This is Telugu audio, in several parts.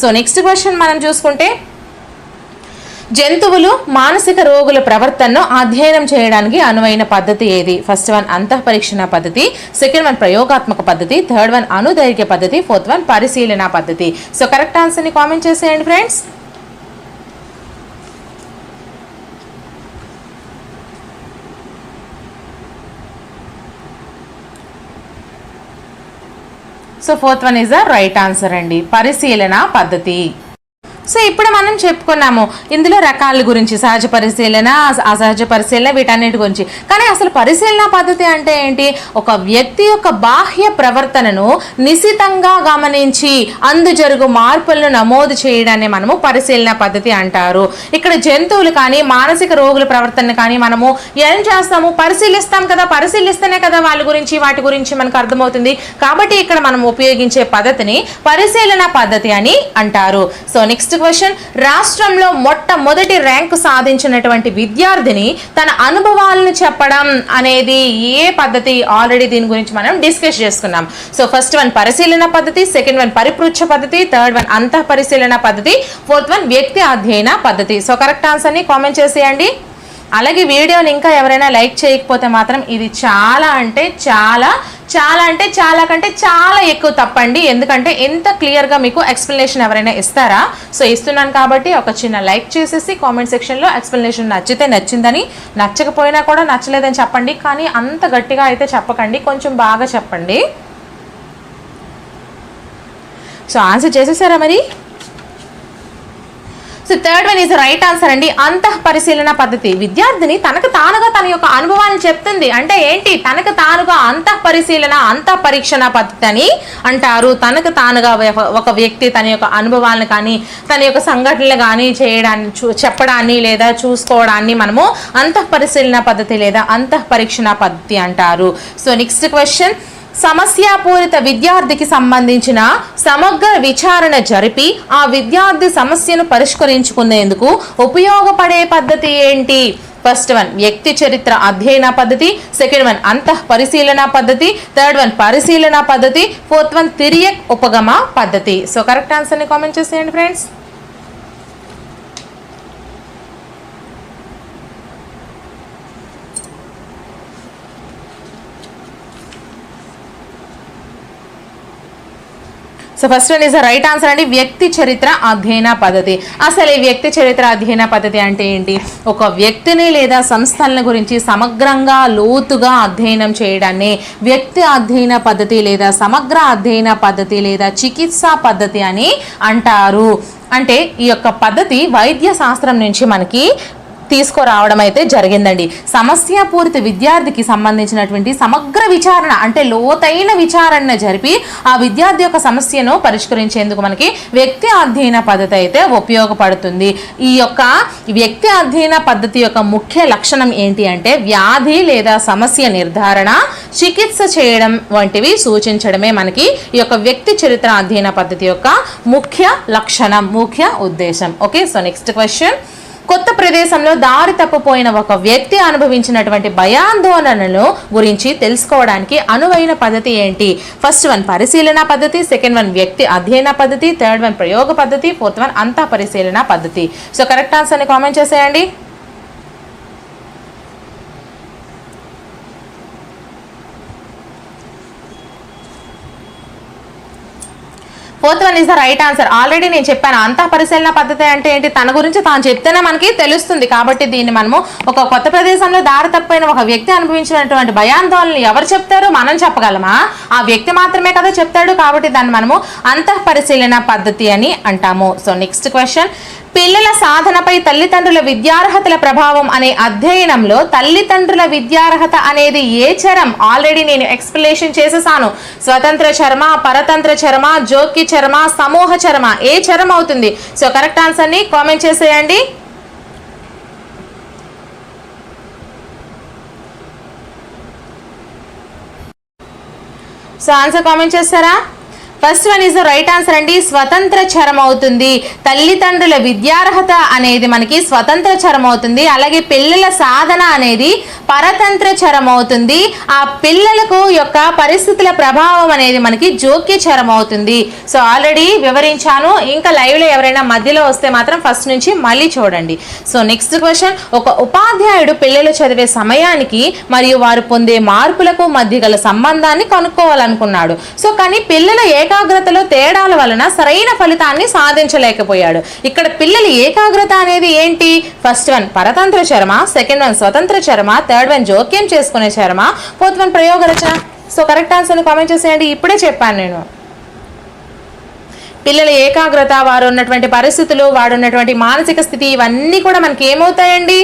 సో నెక్స్ట్ క్వశ్చన్ మనం చూసుకుంటే జంతువులు మానసిక రోగుల ప్రవర్తనను అధ్యయనం చేయడానికి అనువైన పద్ధతి ఏది? ఫస్ట్ వన్ అంతఃపరీక్షణ పద్ధతి. సెకండ్ వన్ ప్రయోగాత్మక పద్ధతి. థర్డ్ వన్ అనుదైర్ఘ్య పద్ధతి. ఫోర్త్ వన్ పరిశీలన పద్ధతి. సో కరెక్ట్ ఆన్సర్ని కామెంట్ చేసేయండి friends so fourth one is the right answer అండి. పరిశీలన పద్ధతి. సో ఇప్పుడు మనం చెప్పుకున్నాము ఇందులో రకాల గురించి సహజ పరిశీలన అసహజ పరిశీలన వీటన్నిటి గురించి. కానీ అసలు పరిశీలన పద్ధతి అంటే ఏంటి? ఒక వ్యక్తి యొక్క బాహ్య ప్రవర్తనను నిశితంగా గమనించి అందు జరుగు మార్పులను నమోదు చేయడాన్ని మనము పరిశీలన పద్ధతి అంటారు. ఇక్కడ జంతువులు కానీ మానసిక రోగుల ప్రవర్తన కానీ మనము ఏం చేస్తాము? పరిశీలిస్తాం కదా పరిశీలిస్తేనే కదా వాళ్ళ గురించి వాటి గురించి మనకు అర్థమవుతుంది. కాబట్టి ఇక్కడ మనం ఉపయోగించే పద్ధతిని పరిశీలన పద్ధతి అని అంటారు. సో నెక్స్ట్ క్వశ్చన్ రాష్ట్రంలో మొట్టమొదటి ర్యాంకు సాధించినటువంటి విద్యార్థిని తన అనుభవాలను చెప్పడం అనేది ఏ పద్ధతి ఆల్రెడీ దీని గురించి మనం డిస్కస్ చేసుకున్నాం. సో ఫస్ట్ వన్ పరిశీలన పద్ధతి సెకండ్ వన్ పరిపృచ్ఛ పద్ధతి థర్డ్ వన్ అంతః పరిశీలన పద్ధతి ఫోర్త్ వన్ వ్యక్తి అధ్యయన పద్ధతి. సో కరెక్ట్ ఆన్సర్ని కామెంట్ చేసేయండి. అలాగే వీడియోని ఇంకా ఎవరైనా లైక్ చేయకపోతే మాత్రం ఇది చాలా అంటే చాలా చాలా అంటే చాలా కంటే చాలా ఎక్కువ తప్పండి. ఎందుకంటే ఎంత క్లియర్గా మీకు ఎక్స్ప్లెనేషన్ ఎవరైనా ఇస్తారా? సో ఇస్తున్నాను కాబట్టి ఒక చిన్న లైక్ చేసేసి కామెంట్ సెక్షన్లో ఎక్స్ప్లెనేషన్ నచ్చితే నచ్చిందని. నచ్చకపోయినా కూడా నచ్చలేదని చెప్పండి. కానీ అంత గట్టిగా అయితే చెప్పకండి. కొంచెం బాగా చెప్పండి. సో ఆన్సర్ చేసేసారా మరి? So third one is right answer అండి. అంతః పరిశీలన పద్ధతి. విద్యార్థిని తనకు తానుగా తన యొక్క అనుభవాన్ని చెప్తుంది అంటే ఏంటి? తనకు తానుగా అంతః పరిశీలన అంతః పరీక్షణ పద్ధతి అని అంటారు. తనకు తానుగా ఒక- వ్యక్తి తన యొక్క అనుభవాలను కానీ తన యొక్క సంఘటనలు కానీ చేయడాన్ని చూ చెప్పడాన్ని లేదా చూసుకోవడాన్ని మనము అంతః పరిశీలన పద్ధతి లేదా అంతః పరీక్షణ పద్ధతి అంటారు. సో నెక్స్ట్ క్వశ్చన్ సమస్యాపూరిత విద్యార్థికి సంబంధించిన సమగ్ర విచారణ జరిపి ఆ విద్యార్థి సమస్యను పరిష్కరించుకునేందుకు ఉపయోగపడే పద్ధతి ఏంటి? ఫస్ట్ వన్ వ్యక్తి చరిత్ర అధ్యయన పద్ధతి. సెకండ్ వన్ అంతః పరిశీలన పద్ధతి. థర్డ్ వన్ పరిశీలన పద్ధతి. ఫోర్త్ వన్ తిరియక్ ఉపగమ పద్ధతి. సో కరెక్ట్ ఆన్సర్ని కామెంట్ చేసేయండి friends so first one is right answer అండి. వ్యక్తి చరిత్ర అధ్యయన పద్ధతి. అసలు ఈ వ్యక్తి చరిత్ర అధ్యయన పద్ధతి అంటే ఏంటి? ఒక వ్యక్తిని లేదా సంస్థల గురించి సమగ్రంగా లోతుగా అధ్యయనం చేయడాన్ని వ్యక్తి అధ్యయన పద్ధతి లేదా సమగ్ర అధ్యయన పద్ధతి లేదా చికిత్సా పద్ధతి అని అంటారు. అంటే ఈ యొక్క పద్ధతి వైద్య శాస్త్రం నుంచి మనకి తీసుకురావడం అయితే జరిగిందండి. సమస్యాపూరిత విద్యార్థికి సంబంధించినటువంటి సమగ్ర విచారణ అంటే లోతైన విచారణ జరిపి ఆ విద్యార్థి యొక్క సమస్యను పరిష్కరించేందుకు మనకి వ్యక్తి అధ్యయన పద్ధతి అయితే ఉపయోగపడుతుంది. ఈ యొక్క వ్యక్తి అధ్యయన పద్ధతి యొక్క ముఖ్య లక్షణం ఏంటి అంటే వ్యాధి లేదా సమస్య నిర్ధారణ చికిత్స చేయడం వంటివి సూచించడమే మనకి ఈ యొక్క వ్యక్తి చరిత్ర అధ్యయన పద్ధతి యొక్క ముఖ్య లక్షణం ముఖ్య ఉద్దేశం. Okay so next question. కొత్త ప్రదేశంలో దారి తప్పిపోయిన ఒక వ్యక్తి అనుభవించినటువంటి భయాందోళనలు గురించి తెలుసుకోవడానికి అనువైన పద్ధతి ఏంటి? ఫస్ట్ వన్ పరిశీలన పద్ధతి సెకండ్ వన్ వ్యక్తి అధ్యయన పద్ధతి థర్డ్ వన్ ప్రయోగ పద్ధతి ఫోర్త్ వన్ అంతా పరిశీలన పద్ధతి. సో కరెక్ట్ ఆన్సర్ని కామెంట్ చేసేయండి. Fourth one is the right answer. Already నేను చెప్పాను అంతా పరిశీలన పద్ధతి అంటే ఏంటి? తన గురించి తాను చెప్తేనే మనకి తెలుస్తుంది. కాబట్టి దీన్ని మనము ఒక కొత్త ప్రదేశంలో దారి తప్పైన ఒక వ్యక్తి అనుభవించినటువంటి భయాందోళనలు ఎవరు చెప్తారు? మనం చెప్పగలమా? ఆ వ్యక్తి మాత్రమే కదా చెప్తాడు. కాబట్టి దాన్ని మనము అంత పరిశీలన పద్ధతి అని అంటాము. సో నెక్స్ట్ క్వశ్చన్ పిల్లల సాధనపై తల్లిదండ్రుల విద్యార్హతల ప్రభావం అనే అధ్యయనంలో తల్లిదండ్రుల విద్యార్హత అనేది ఏ చరం? ఆల్రెడీ నేను ఎక్స్ప్లెనేషన్ చేసేసాను. స్వతంత్ర చర్మ పరతంత్ర చర్మ జోక్కి చర్మ సమూహ చర్మ ఏ చరం అవుతుంది? సో కరెక్ట్ ఆన్సర్ని కామెంట్ చేసేయండి. సో ఆన్సర్ కామెంట్ చేస్తారా? First one is the right answer అండి. స్వతంత్ర చరం అవుతుంది. తల్లిదండ్రుల విద్యార్హత అనేది మనకి స్వతంత్ర చరం అవుతుంది. అలాగే పిల్లల సాధన అనేది పరతంత్ర చరం అవుతుంది. ఆ పిల్లలకు యొక్క పరిస్థితుల ప్రభావం అనేది మనకి జోక్య చరం అవుతుంది. సో ఆల్రెడీ వివరించాను. ఇంకా లైవ్లో ఎవరైనా మధ్యలో వస్తే మాత్రం ఫస్ట్ నుంచి మళ్ళీ చూడండి. సో నెక్స్ట్ క్వశ్చన్ ఒక ఉపాధ్యాయుడు పిల్లలు చదివే సమయానికి మరియు వారు పొందే మార్పులకు మధ్య గల సంబంధాన్ని కనుక్కోవాలనుకున్నాడు. సో కానీ పిల్లల ఏకాగ్రతలో తేడాల వలన సరైన ఫలితాన్ని సాధించలేకపోయాడు. ఇక్కడ పిల్లల ఏకాగ్రత అనేది ఏంటి? ఫస్ట్ వన్ పరతంత్ర చర్మ సెకండ్ వన్ స్వతంత్ర చర్మ థర్డ్ వన్ జోక్యం చేసుకునే చర్మ ఫోర్త్ వన్ ప్రయోగ రచన. సో కరెక్ట్ ఆన్సర్ని కామెంట్ చేసేయండి. ఇప్పుడే చెప్పాను నేను. పిల్లల ఏకాగ్రత వారు ఉన్నటువంటి పరిస్థితులు వాడు ఉన్నటువంటి మానసిక స్థితి ఇవన్నీ కూడా మనకి ఏమవుతాయండి?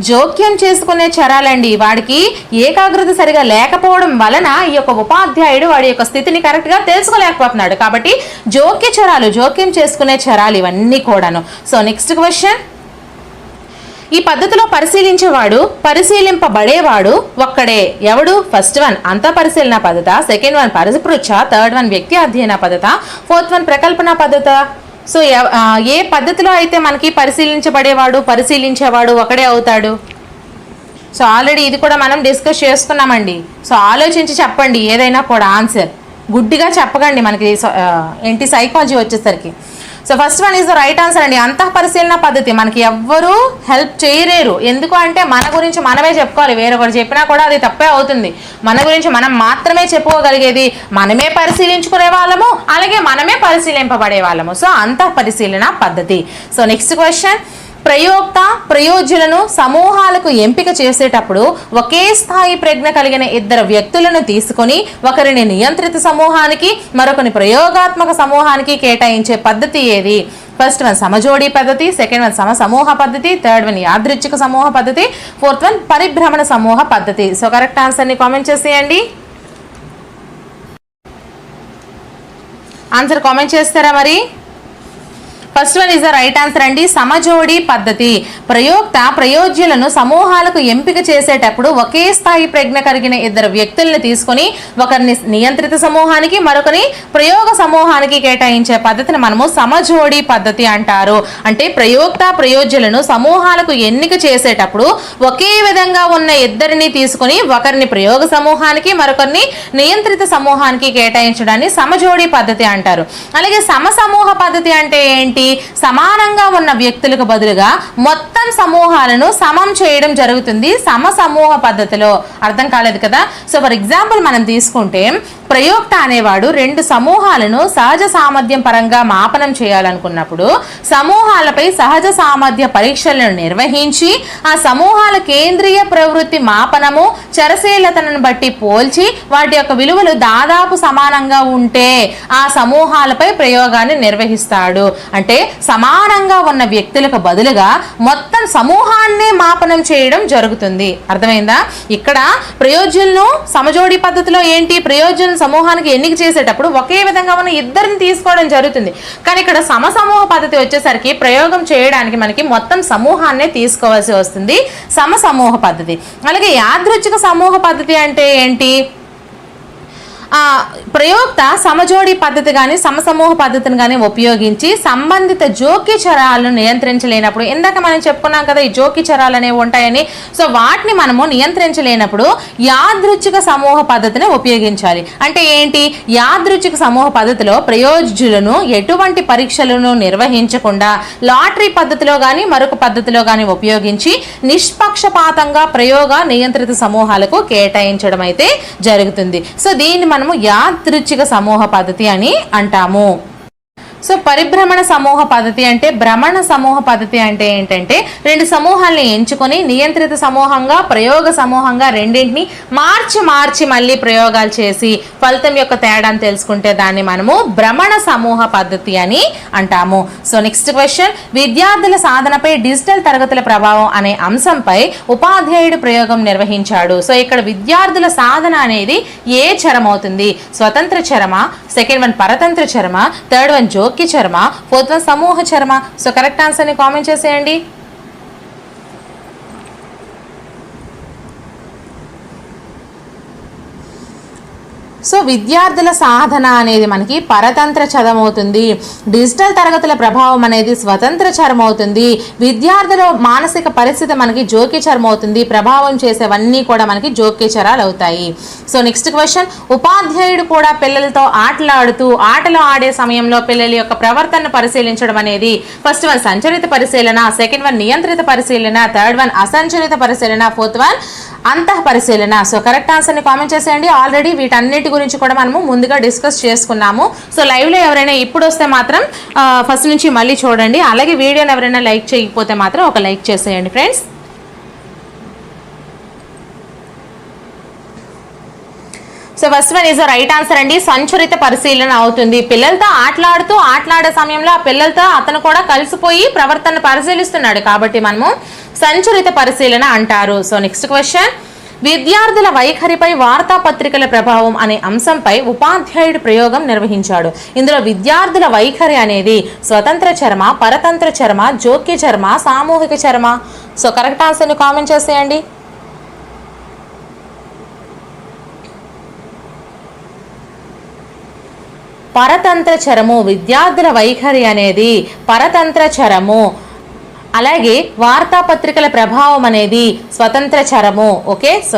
జోక్యం చేసుకునే చరాలండి. వాడికి ఏకాగ్రత సరిగా లేకపోవడం వలన ఈ యొక్క ఉపాధ్యాయుడు వాడి యొక్క స్థితిని కరెక్ట్గా తెలుసుకోలేకపోతున్నాడు. కాబట్టి జోక్య చరాలు జోక్యం చేసుకునే చరాలు ఇవన్నీ కూడాను. సో నెక్స్ట్ క్వశ్చన్ ఈ పద్ధతిలో పరిశీలించేవాడు పరిశీలింపబడేవాడు ఒక్కడే. ఎవడు? ఫస్ట్ వన్ అంత పరిశీలన పద్ధత. సెకండ్ వన్ పరిపృచ్ఛ థర్డ్ వన్ వ్యక్తి అధ్యయన పద్ధత. ఫోర్త్ వన్ ప్రకల్పన పద్ధత. సో ఏ పద్ధతిలో అయితే మనకి పరిశీలించబడేవాడు పరిశీలించేవాడు ఒకడే అవుతాడు? సో ఆల్రెడీ ఇది కూడా మనం డిస్కస్ చేసుకున్నామండి. సో ఆలోచించి చెప్పండి ఏదైనా కూడా ఆన్సర్. గుడ్డిగా చెప్పకండి మనకి ఏంటి సైకాలజీ వచ్చేసరికి. So first one is the right answer అండి. అంతః పరిశీలన పద్ధతి. మనకి ఎవ్వరూ హెల్ప్ చేయలేరు. ఎందుకు అంటే మన గురించి మనమే చెప్పుకోవాలి. వేరొకరు చెప్పినా కూడా అది తప్పే అవుతుంది. మన గురించి మనం మాత్రమే చెప్పుకోగలిగేది మనమే పరిశీలించుకునే వాళ్ళము అలాగే మనమే పరిశీలింపబడే వాళ్ళము. సో అంతః పరిశీలన పద్ధతి. సో నెక్స్ట్ క్వశ్చన్ ప్రయోక్త ప్రయోజ్యులను సమూహాలకు ఎంపిక చేసేటప్పుడు ఒకే స్థాయి ప్రజ్ఞ కలిగిన ఇద్దరు వ్యక్తులను తీసుకొని ఒకరిని నియంత్రిత సమూహానికి మరొకరిని ప్రయోగాత్మక సమూహానికి కేటాయించే పద్ధతి ఏది? ఫస్ట్ వన్ సమజోడీ పద్ధతి సెకండ్ వన్ సమ సమూహ పద్ధతి థర్డ్ వన్ యాదృచ్ఛిక సమూహ పద్ధతి ఫోర్త్ వన్ పరిభ్రమణ సమూహ పద్ధతి. సో కరెక్ట్ ఆన్సర్ని కామెంట్ చేసేయండి. ఆన్సర్ కామెంట్ చేస్తారా మరి? First one is the right answer అండి సమజోడి పద్ధతి. ప్రయోక్త ప్రయోజ్యులను సమూహాలకు ఎంపిక చేసేటప్పుడు ఒకే స్థాయి ప్రజ్ఞ కలిగిన ఇద్దరు వ్యక్తుల్ని తీసుకొని ఒకరిని నియంత్రిత సమూహానికి మరొకరిని ప్రయోగ సమూహానికి కేటాయించే పద్ధతిని మనము సమజోడి పద్ధతి అంటారు. అంటే ప్రయోక్త ప్రయోజ్యులను సమూహాలకు ఎన్నిక చేసేటప్పుడు ఒకే విధంగా ఉన్న ఇద్దరిని తీసుకొని ఒకరిని ప్రయోగ సమూహానికి మరొకరిని నియంత్రిత సమూహానికి కేటాయించడాన్ని సమజోడి పద్ధతి అంటారు. అలాగే సమసమూహ పద్ధతి అంటే ఏంటి? సమానంగా ఉన్న వ్యక్తులకు బదులుగా మొత్తం సమూహాలను సమం చేయడం జరుగుతుంది. సమ సమూహ పద్ధతిలో. అర్థం కాలేదు కదా? సో ఫర్ ఎగ్జాంపుల్ మనం తీసుకుంటే ప్రయోక్త అనేవాడు రెండు సమూహాలను సహజ సామర్థ్యం పరంగా మాపనం చేయాలనుకున్నప్పుడు సమూహాలపై సహజ సామర్థ్య పరీక్షలను నిర్వహించి ఆ సమూహాల కేంద్రీయ ప్రవృత్తి మాపనము చరశీలతను బట్టి పోల్చి వాటి యొక్క విలువలు దాదాపు సమానంగా ఉంటే ఆ సమూహాలపై ప్రయోగాన్ని నిర్వహిస్తాడు. అంటే సమానంగా ఉన్న వ్యక్తులకు బదులుగా మొత్తం సమూహాన్నే మాపనం చేయడం జరుగుతుంది. అర్థమైందా? ఇక్కడ ప్రయోజనులను సమజోడి పద్ధతిలో ఏంటి? ప్రయోజన సమూహానికి ఎన్నిక చేసేటప్పుడు ఒకే విధంగా ఉన్న ఇద్దరిని తీసుకోవడం జరుగుతుంది. కానీ ఇక్కడ సమసమూహ పద్ధతి వచ్చేసరికి ప్రయోగం చేయడానికి మనకి మొత్తం సమూహాన్నే తీసుకోవాల్సి వస్తుంది. సమసమూహ పద్ధతి. అలాగే యాదృచ్ఛిక సమూహ పద్ధతి అంటే ఏంటి? ప్రయోక్త సమజోడి పద్ధతి కానీ సమసమూహ పద్ధతిని కానీ ఉపయోగించి సంబంధిత జోక్య చరాలను నియంత్రించలేనప్పుడు ఇందాక మనం చెప్పుకున్నాం కదా ఈ జోక్య చరాలు అనేవి ఉంటాయని సో వాటిని మనము నియంత్రించలేనప్పుడు యాదృచ్ఛిక సమూహ పద్ధతిని ఉపయోగించాలి. అంటే ఏంటి? యాదృచ్ఛిక సమూహ పద్ధతిలో ప్రయోజులను ఎటువంటి పరీక్షలను నిర్వహించకుండా లాటరీ పద్ధతిలో కానీ మరొక పద్ధతిలో కానీ ఉపయోగించి నిష్పక్షపాతంగా ప్రయోగ నియంత్రిత సమూహాలకు కేటాయించడం అయితే జరుగుతుంది. సో దీన్ని మనం మనము యాదృచ్ఛిక సమూహ పద్ధతి అని అంటాము. సో పరిభ్రమణ సమూహ పద్ధతి అంటే భ్రమణ సమూహ పద్ధతి అంటే ఏంటంటే రెండు సమూహాల్ని ఎంచుకొని నియంత్రిత సమూహంగా ప్రయోగ సమూహంగా రెండింటిని మార్చి మార్చి మళ్ళీ ప్రయోగాలు చేసి ఫలితం యొక్క తేడాను తెలుసుకుంటే దాన్ని మనము భ్రమణ సమూహ పద్ధతి అని అంటాము. సో నెక్స్ట్ క్వశ్చన్ విద్యార్థుల సాధనపై డిజిటల్ తరగతుల ప్రభావం అనే అంశంపై ఉపాధ్యాయుడు ప్రయోగం నిర్వహించాడు. సో ఇక్కడ విద్యార్థుల సాధన అనేది ఏ చరం అవుతుంది స్వతంత్ర చరమ? సెకండ్ వన్ పరతంత్ర చరమ? థర్డ్ వన్ జోక్య చర్మ ఫోర్త్ సమూహ చర్మ. సో కరెక్ట్ ఆన్సర్ని కామెంట్ చేసేయండి. సో విద్యార్థుల సాధన అనేది మనకి పరతంత్ర చదమవుతుంది డిజిటల్ తరగతుల ప్రభావం అనేది స్వతంత్ర చరం అవుతుంది విద్యార్థుల మానసిక పరిస్థితి మనకి జోక్యచరం అవుతుంది ప్రభావం చేసేవన్నీ కూడా మనకి జోక్యచరాలు అవుతాయి. So next question. ఉపాధ్యాయుడు కూడా పిల్లలతో ఆటలాడుతూ ఆటలు ఆడే సమయంలో పిల్లల యొక్క ప్రవర్తనను పరిశీలించడం అనేది ఫస్ట్ వన్ సంచరిత పరిశీలన సెకండ్ వన్ నియంత్రిత పరిశీలన థర్డ్ వన్ అసంచరిత పరిశీలన ఫోర్త్ వన్ అంతః పరిశీలన సో కరెక్ట్ ఆన్సర్ని కామెంట్ చేసేయండి. ఆల్రెడీ వీటన్నిటి గురించి కూడా మనము ముందుగా డిస్కస్ చేసుకున్నాము. సో లైవ్లో ఎవరైనా ఇప్పుడు వస్తే మాత్రం ఫస్ట్ నుంచి మళ్ళీ చూడండి. అలాగే వీడియోని ఎవరైనా లైక్ చేయకపోతే మాత్రం ఒక లైక్ చేసేయండి friends so first one is right answer అండి. సంచురిత పరిశీలన అవుతుంది. పిల్లలతో ఆటలాడుతూ ఆటలాడే సమయంలో ఆ పిల్లలతో అతను కూడా కలిసిపోయి ప్రవర్తన పరిశీలిస్తున్నాడు కాబట్టి మనము సంచురిత పరిశీలన అంటారు. సో నెక్స్ట్ క్వశ్చన్ విద్యార్థుల వైఖరిపై వార్తాపత్రికల ప్రభావం అనే అంశంపై ఉపాధ్యాయుడు ప్రయోగం నిర్వహించాడు. ఇందులో విద్యార్థుల వైఖరి అనేది స్వతంత్ర చర్మ పరతంత్ర చర్మ జోక్య చర్మ సామూహిక చర్మ. సో కరెక్ట్ ఆన్సర్ని కామెంట్ చేసేయండి. పరతంత్ర చరము విద్యార్థుల వైఖరి అనేది పరతంత్ర చరము అలాగే వార్తాపత్రికల ప్రభావం అనేది స్వతంత్ర చరము. ఓకే? సో